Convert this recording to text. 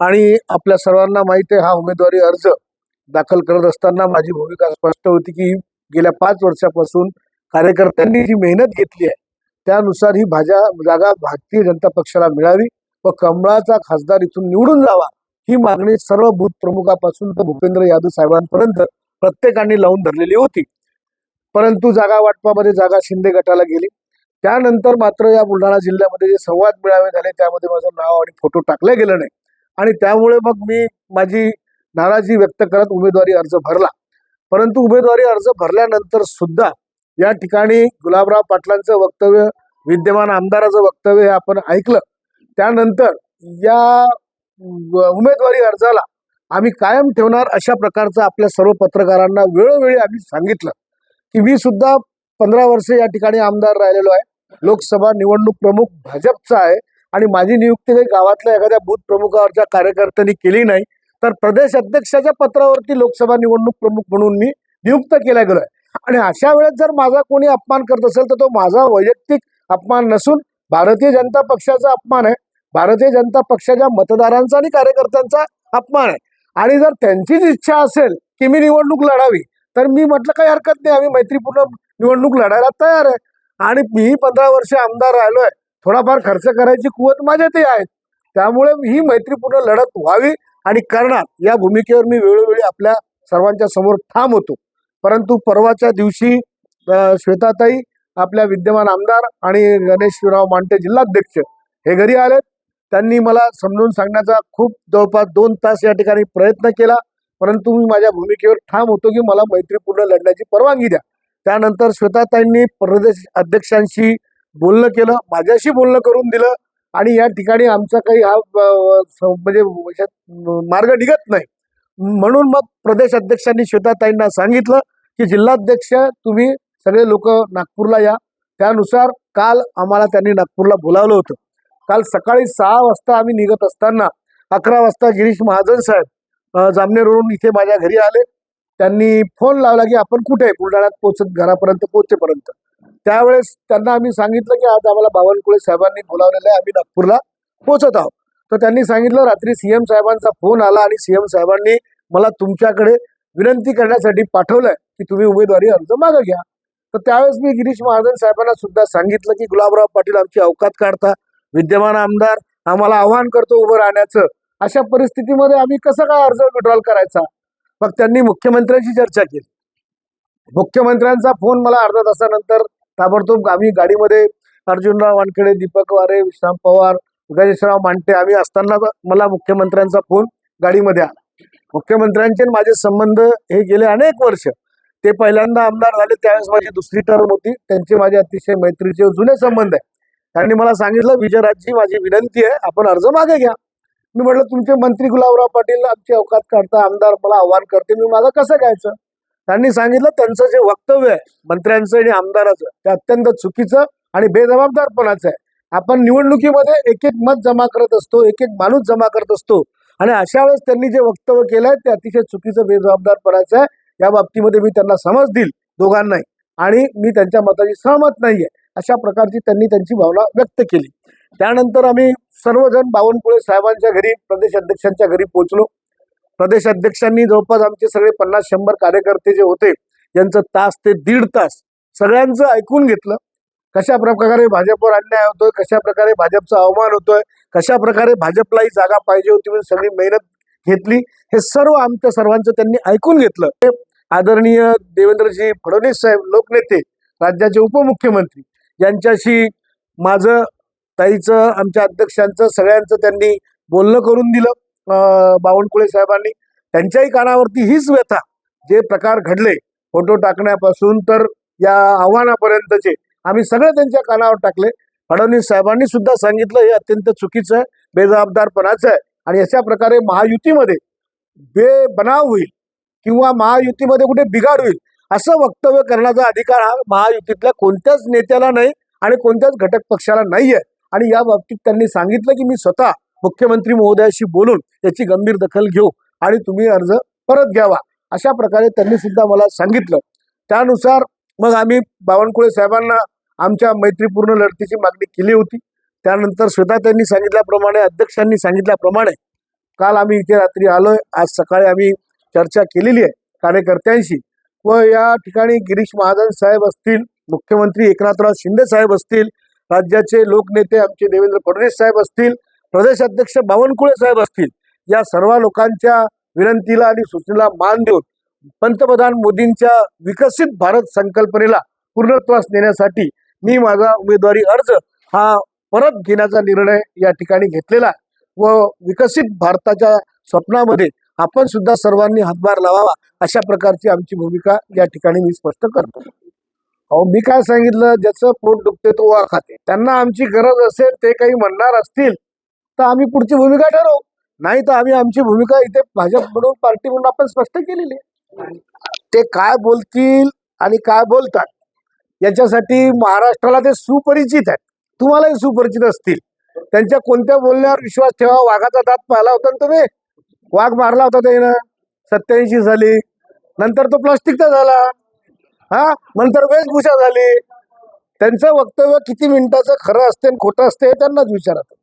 आणि आपल्या सर्वांना माहिती आहे हा उमेदवारी अर्ज दाखल करत असताना माझी भूमिका स्पष्ट होती की गेल्या पाच वर्षापासून कार्यकर्त्यांनी जी मेहनत घेतली आहे त्यानुसार ही भाज्या जागा भारतीय जनता पक्षाला मिळावी व कमळाचा खासदार इथून निवडून जावा ही मागणी सर्व बूथ प्रमुखापासून तर भूपेंद्र यादव साहेबांपर्यंत प्रत्येकाने लावून धरलेली होती. परंतु जागा वाटपामध्ये जागा शिंदे गटाला गेली. त्यानंतर मात्र या बुलढाणा जिल्ह्यामध्ये जे संवाद मेळावे झाले त्यामध्ये माझं नाव आणि फोटो टाकले गेलं नाही. आणि त्यामुळे मग मी माझी नाराजी व्यक्त करत उमेदवारी अर्ज भरला. परंतु उमेदवारी अर्ज भरल्यानंतर सुद्धा या ठिकाणी गुलाबराव पाटलांचं वक्तव्य विद्यमान आमदाराचं वक्तव्य हे आपण ऐकलं. त्यानंतर या उमेदवारी अर्जाला आम्ही कायम ठेवणार अशा प्रकारचं आपल्या सर्व पत्रकारांना वेळोवेळी आम्ही सांगितलं की मी सुद्धा पंधरा वर्ष या ठिकाणी आमदार राहिलेलो आहे. लोकसभा निवडणूक प्रमुख भाजपचा आहे. आणि माझी नियुक्ती काही गावातल्या एखाद्या बूथ प्रमुखावरच्या कार्यकर्त्यांनी केली नाही तर प्रदेश अध्यक्षाच्या पत्रावरती लोकसभा निवडणूक प्रमुख म्हणून मी नियुक्त केला गेलोय. आणि अशा वेळेस जर माझा कोणी अपमान करत असेल तर तो माझा वैयक्तिक अपमान नसून भारतीय जनता पक्षाचा अपमान आहे. भारतीय जनता पक्षाच्या मतदारांचा आणि कार्यकर्त्यांचा अपमान आहे. आणि जर त्यांचीच इच्छा असेल की मी निवडणूक लढावी तर मी म्हटलं काही हरकत नाही आम्ही मैत्रीपूर्ण निवडणूक लढायला तयार आहे. आणि मी पंधरा वर्ष आमदार राहिलोय. थोडाफार खर्च करायची कुवत माझ्यातही आहे त्यामुळे ही मैत्रीपूर्ण लढत व्हावी आणि करणार या भूमिकेवर मी वेळोवेळी आपल्या सर्वांच्या समोर ठाम होतो. परंतु परवाच्या दिवशी श्वेताताई आपल्या विद्यमान आमदार आणि गणेश शिवराव मांटे जिल्हाध्यक्ष हे घरी आले त्यांनी मला समजून सांगण्याचा खूप जवळपास दोन तास या ठिकाणी प्रयत्न केला. परंतु मी माझ्या भूमिकेवर ठाम होतो की मला मैत्रीपूर्ण लढण्याची परवानगी द्या. त्यानंतर श्वेताताईंनी प्रदेश अध्यक्षांशी बोलणं केलं माझ्याशी बोलणं करून दिलं आणि या ठिकाणी आमचा काही हा म्हणजे मार्ग निघत नाही. म्हणून मग प्रदेश अध्यक्षांनी श्वेताताईंना सांगितलं की जिल्हाध्यक्ष तुम्ही सगळे लोक नागपूरला या. त्यानुसार काल आम्हाला त्यांनी नागपूरला बोलावलं होतं. काल सकाळी सहा वाजता आम्ही निघत असताना अकरा वाजता गिरीश महाजन साहेब जामनेरवरून इथे माझ्या घरी आले. त्यांनी फोन लावला की आपण कुठे आहे? बुलढाण्यात पोहोचत घरापर्यंत पोहोचेपर्यंत. त्यावेळेस त्यांना आम्ही सांगितलं की आज आम्हाला बावनकुळे साहेबांनी बोलावलेलं आहे. आम्ही नागपूरला पोहोचत आहोत. तर त्यांनी सांगितलं रात्री सीएम साहेबांचा फोन आला आणि सीएम साहेबांनी मला तुमच्याकडे विनंती करण्यासाठी पाठवलंय की तुम्ही उमेदवारी अर्ज मागं घ्या. तर त्यावेळेस मी गिरीश महाजन साहेबांना सुद्धा सांगितलं की गुलाबराव पाटील आमची अवकात काढता विद्यमान आमदार आम्हाला आव्हान करतो उभं राहण्याचं. अशा परिस्थितीमध्ये आम्ही कसं काय अर्ज विड्रॉल करायचा? मग त्यांनी मुख्यमंत्र्यांशी चर्चा केली. मुख्यमंत्र्यांचा फोन मला अर्धा तासानंतर ताबडतोब आम्ही गाडीमध्ये अर्जुनराव वानखेडे दीपक वारे विश्राम पवार गणेशराव मांटे आम्ही असताना मला मुख्यमंत्र्यांचा फोन गाडीमध्ये आला. मुख्यमंत्र्यांचे माझे संबंध हे गेले अनेक वर्ष. ते पहिल्यांदा आमदार झाले त्यावेळेस माझी दुसरी टर्म होती. त्यांचे माझे अतिशय मैत्रीचे जुने संबंध आहे. त्यांनी मला सांगितलं विजयराजची माझी विनंती आहे आपण अर्ज मागे घ्या. मी म्हटलं तुमचे मंत्री गुलाबराव पाटील आमची अवकात काढता आमदार मला आव्हान करते मी माझं कसं घ्यायचं? त्यांनी सांगितलं त्यांचं जे वक्तव्य आहे मंत्र्यांचं आणि आमदाराचं ते अत्यंत चुकीचं आणि बेजबाबदारपणाचं आहे. आपण निवडणुकीमध्ये एक एक मत जमा करत असतो एक एक माणूस जमा करत असतो. आणि अशा वेळेस त्यांनी जे वक्तव्य केलंय ते अतिशय चुकीचं बेजबाबदारपणाचं आहे. या बाबतीमध्ये मी त्यांना समज देईल दोघांनाही. आणि मी त्यांच्या मताशी सहमत नाहीये अशा प्रकारची त्यांनी त्यांची भावना व्यक्त केली. त्यानंतर आम्ही सर्वजण बावनकुळे साहेबांच्या घरी प्रदेश अध्यक्षांच्या घरी पोहोचलो. प्रदेश अध्यक्षांनी जवळपास आमचे सगळे पन्नास शंभर कार्यकर्ते जे होते यांचं तास ते दीड तास सगळ्यांचं ऐकून घेतलं. कशा प्रकारे भाजपवर अन्याय होतोय कशा प्रकारे भाजपचा अवमान होतोय कशा प्रकारे भाजपलाही जागा पाहिजे होती म्हणून सगळी मेहनत घेतली हे सर्व आमच्या सर्वांचं त्यांनी ऐकून घेतलं. हे आदरणीय देवेंद्रजी फडणवीस साहेब लोकनेते राज्याचे उपमुख्यमंत्री यांच्याशी माझं ताईचं आमच्या अध्यक्षांचं सगळ्यांचं त्यांनी बोलणं करून दिलं. बावनकुळे साहेबांनी त्यांच्याही कानावरती हीच व्यथा जे प्रकार घडले फोटो टाकण्यापासून तर या आव्हानापर्यंतचे. आम्ही सगळे त्यांच्या कानावर टाकले. फडणवीस साहेबांनी सुद्धा सांगितलं हे अत्यंत चुकीचं आहे बेजबाबदारपणाचं आहे आणि अशा प्रकारे महायुतीमध्ये बेबनाव होईल किंवा महायुतीमध्ये कुठे बिघाड होईल असं वक्तव्य करण्याचा अधिकार हा महायुतीतल्या कोणत्याच नेत्याला नाही आणि कोणत्याच घटक पक्षाला नाही आहे आणि या बाबतीत त्यांनी सांगितलं की मी स्वतः मुख्यमंत्री महोदयाशी बोलून याची गंभीर दखल घेऊ आणि तुम्ही अर्ज परत घ्यावा. अशा प्रकारे त्यांनी सुद्धा मला सांगितलं. त्यानुसार मग आम्ही बावनकुळे साहेबांना आमच्या मैत्रीपूर्ण लढतीची मागणी केली होती. त्यानंतर स्वतः त्यांनी सांगितल्याप्रमाणे अध्यक्षांनी सांगितल्याप्रमाणे काल आम्ही इथे रात्री आलोय. आज सकाळी आम्ही चर्चा केलेली आहे कार्यकर्त्यांशी. व या ठिकाणी गिरीश महाजन साहेब असतील मुख्यमंत्री एकनाथराव शिंदे साहेब असतील राज्याचे लोकनेते आमचे देवेंद्र फडणवीस साहेब असतील प्रदेशाध्यक्ष बावनकुळे साहेब असतील या सर्व लोकांच्या विनंतीला आणि सूचनेला मान देऊन पंतप्रधान मोदींच्या विकसित भारत संकल्पनेला पूर्णत्वास नेण्यासाठी मी माझा उमेदवारी अर्ज हा परत घेण्याचा निर्णय या ठिकाणी घेतलेला व विकसित भारताच्या स्वप्नामध्ये आपण सुद्धा सर्वांनी हातभार लावावा अशा प्रकारची आमची भूमिका या ठिकाणी मी स्पष्ट करतो. अहो मी काय सांगितलं? ज्याचं पोट दुखते तो वा खाते. त्यांना आमची गरज असेल ते काही म्हणणार असतील तर आम्ही पुढची भूमिका ठरवू. नाही तर आम्ही आमची भूमिका इथे भाजप म्हणून पार्टी म्हणून आपण स्पष्ट केलेली आहे. ते काय बोलतील आणि काय बोलतात याच्यासाठी महाराष्ट्राला ते सुपरिचित आहेत. तुम्हालाही सुपरिचित असतील. त्यांच्या कोणत्या बोलण्यावर विश्वास ठेवा वाघाचा दात पाहिला होता ना तुम्ही? वाघ मारला होता त्यानं सत्याऐंशी झाली नंतर तो प्लास्टिकचा झाला. हा? नंतर वेशभूषा झाली. त्यांचं वक्तव्य किती मिनिटाचं खरं असते आणि खोटं असते हे त्यांनाच विचारत